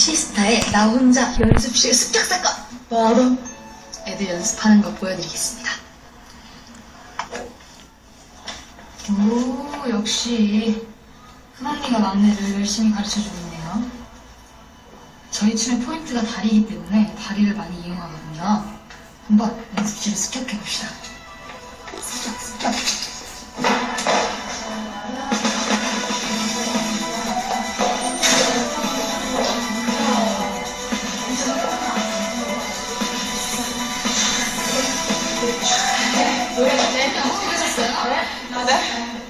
시스타의 나 혼자 연습실 습격 사건 바로 애들 연습하는 거 보여드리겠습니다. 오 역시 큰언니가 막내를 열심히 가르쳐주고 있네요. 저희 춤의 포인트가 다리이기 때문에 다리를 많이 이용하거든요. 한번 연습실을 습격해봅시다. 네?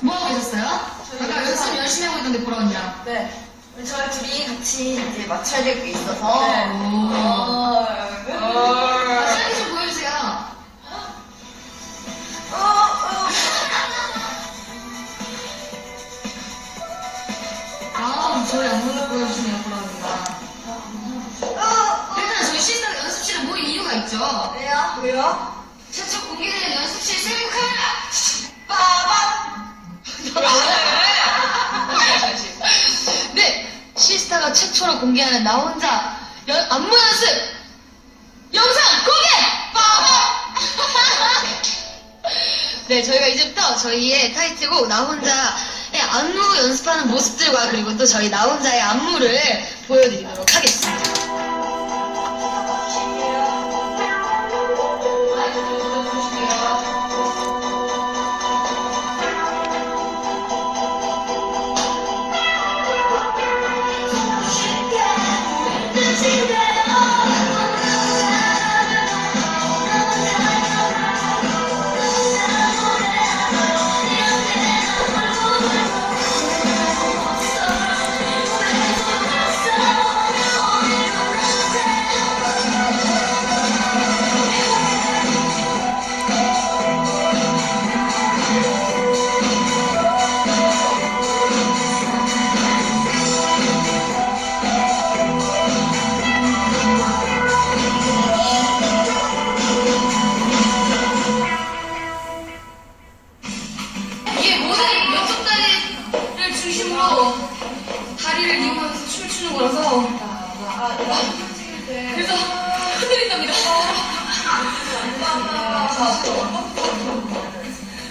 뭐 하고 계셨어요? 아까 연습 열심히 하고 있던데 보라 언니랑. 네. 저희 둘이 같이 이제 맞춰야 될 게 있어서. 네. 어, 아, 셀프 좀 보여주세요. 어, 어. 아, 저희 안무를 보여주시네요, 보라 언니가. 어, 일단 저희 시스터 연습실에 모인 이유가 있죠. 왜요? 왜요? 최초 공개된 연습실 셀프 카메라! 최초로 공개하는 나 혼자 연- 안무 연습 영상 공개! 네, 저희가 이제부터 저희의 타이틀곡 나 혼자의 안무 연습하는 모습들과 그리고 또 저희 나 혼자의 안무를 보여드리도록 하겠습니다.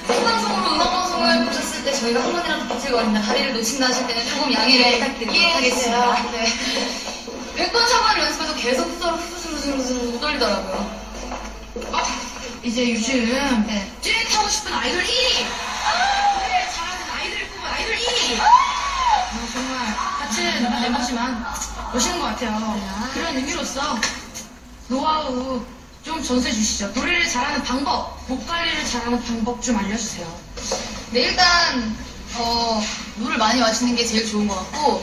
생방송으로 음악 방송을 보셨을 때 저희가 한 번이라도 비틀거린다 다리를 놓친다 하실 때는 조금 양해를 부탁드리도록 하겠습니다. 네. 100번 차반을 연습해도 계속 후덜 후들후들후들 후덜리더라고요. 이제 요즘 네. 듀엣 하고 싶은 아이돌 1위! 노래 잘하는 아이돌을 뽑은 아이돌 1위! 어, 정말 같은 멤버지만 멋있는 것 같아요. 그런 의미로서 노하우 좀 전수해 주시죠. 노래를 잘하는 방법, 목 관리를 잘하는 방법 좀 알려주세요. 네, 일단, 어, 물을 많이 마시는 게 제일 좋은 것 같고,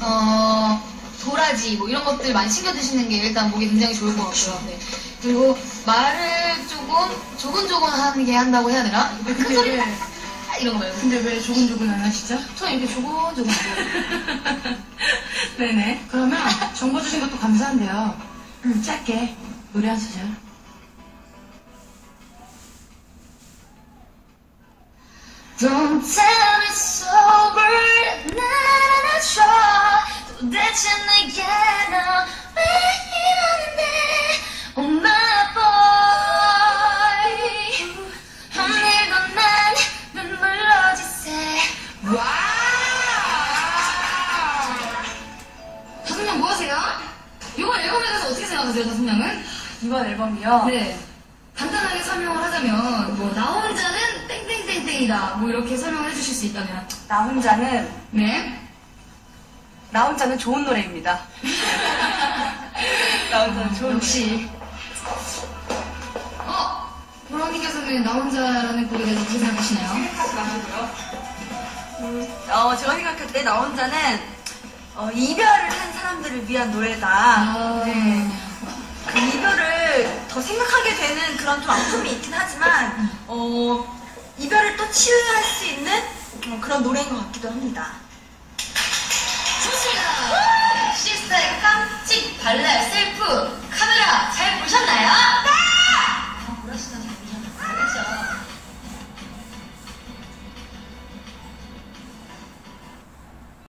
어, 도라지, 뭐 이런 것들 많이 챙겨 드시는 게 일단 목에 굉장히 좋을 것 같고요. 네. 그리고 말을 조금 조곤조곤하게 한다고 해야 되나? 큰 소리 왜, 아, 이런 거 말고. 근데 왜 조근조근 안 하시죠? 저는 이렇게 조곤조곤. 네네. 그러면 정보 주신 것도 감사한데요. 음, 짧게 노래 한 소절. 생각하세요 다섯 명은? 이번 앨범이요. 네 간단하게 설명을 하자면 뭐 나 혼자는 땡땡땡땡이다 뭐 이렇게 설명을 해주실 수 있다면 나 혼자는 네 나 혼자는 좋은 노래입니다. 나 혼자는 좋은 역시. 어? 보라님께서는 나 혼자라는 곡에 대해서 어떻게 생각하시나요? 어, 제가 생각할 때 나 혼자는 어, 이별을 한 사람들을 위한 노래다. 아, 네. 그 이별을 더 생각하게 되는 그런 좀 아픔이 있긴 하지만, 어, 이별을 또 치유할 수 있는 어, 그런 노래인 것 같기도 합니다.